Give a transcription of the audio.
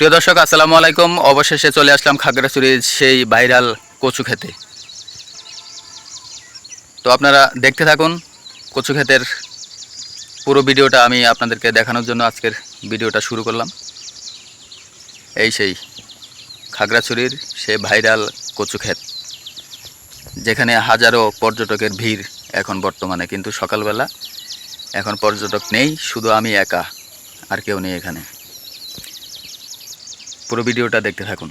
প্রিয় দর্শক, আসসালামু আলাইকুম। অবশেষে চলে আসলাম খাগড়াছড়ির সেই ভাইরাল কচু খেতে। তো আপনারা দেখতে থাকুন কচু ক্ষেতের পুরো ভিডিওটা, আমি আপনাদেরকে দেখানোর জন্য আজকের ভিডিওটা শুরু করলাম। এই সেই খাগড়াছড়ির সেই ভাইরাল কচু ক্ষেত, যেখানে হাজারো পর্যটকের ভিড় এখন বর্তমানে। কিন্তু সকালবেলা এখন পর্যটক নেই, শুধু আমি একা, আর কেউ নেই এখানে। পুরো ভিডিওটা দেখতে থাকুন।